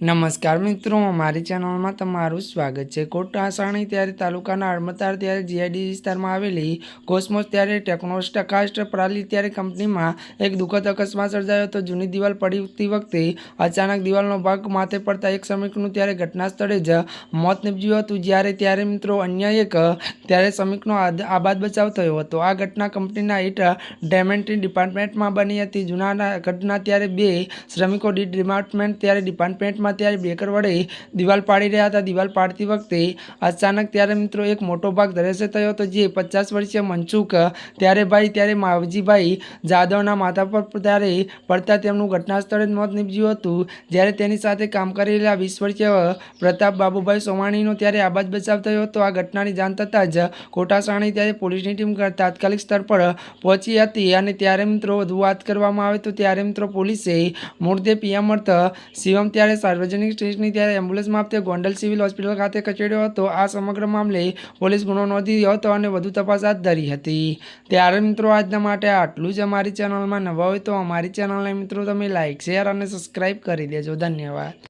નમસ્કાર મિત્રો અમારી ચેનલમાં તમારું સ્વાગત છે. કોટાસાણી ત્યારે તાલુકાના અડમતાર ત્યારે જીઆઈડી વિસ્તારમાં આવેલી કોસ્મોસ ત્યારે ટેકનોસ્ટકાસ્ટ પ્રાલી ત્યારે કંપનીમાં એક દુઃખદ અકસ્માત સર્જાયો હતો. જૂની દિવાલ પડતી વખતે અચાનક દિવાલનો ભાગ માથે પડતા એક શ્રમિકનું ત્યારે ઘટના સ્થળે જ મોત નીપજ્યું હતું. જ્યારે ત્યારે મિત્રો અન્ય એક ત્યારે શ્રમિકનો આબાદ બચાવ થયો હતો. આ ઘટના કંપનીના હેઠળ ડેમેન્ટ્રી ડિપાર્ટમેન્ટમાં બની હતી. જૂના ઘટના ત્યારે બે શ્રમિકો ડી, ડિપાર્ટમેન્ટ ત્યારે ડિપાર્ટમેન્ટમાં ત્યારે બ્રેકર વડે દિવાલ પાડી રહ્યા હતા. દિવાલ પાડતી વખતે અચાનક ત્યારે મિત્રો એક મોટો ભાગ ધરેશે થયો હતો, જે પચાસ વર્ષીય મનસુખ ત્યારે ભાઈ, ત્યારે માવજીભાઈ જાદવના માથા પર ત્યારે પડતા તેમનું ઘટના સ્થળે મોત નીપજ્યું હતું. જ્યારે તેની સાથે કામ કરી રહેલા વીસ વર્ષીય પ્રતાપ બાબુભાઈ સોમાણીનો ત્યારે આબાદ બચાવ થયો હતો. આ ઘટનાની જાણ થતાં જ કોટાસાણી ત્યારે પોલીસની ટીમ તાત્કાલિક સ્થળ પર પહોંચી હતી અને ત્યારે મિત્રો વધુ વાત કરવામાં આવે તો ત્યારે મિત્રો પોલીસે મૃતદેહ પીએમ અર્થ શિવમ ત્યારે સાર્વજનિક સ્ટેશનની ત્યારે એમ્બ્યુલન્સમાં આપતે ગોંડલ સિવિલ હોસ્પિટલ ખાતે કચેડ્યો હતો. આ સમગ્ર મામલે પોલીસ ગુનો નોંધી હતો અને વધુ તપાસ હાથ ધરી હતી. ત્યારે મિત્રો, આજના માટે આટલું જ અમારી ચેનલમાં નવા હોય તો અમારી ચેનલને મિત્રો, તમે લાઇક શેર અને સબસ્ક્રાઈબ કરી દેજો. ધન્યવાદ.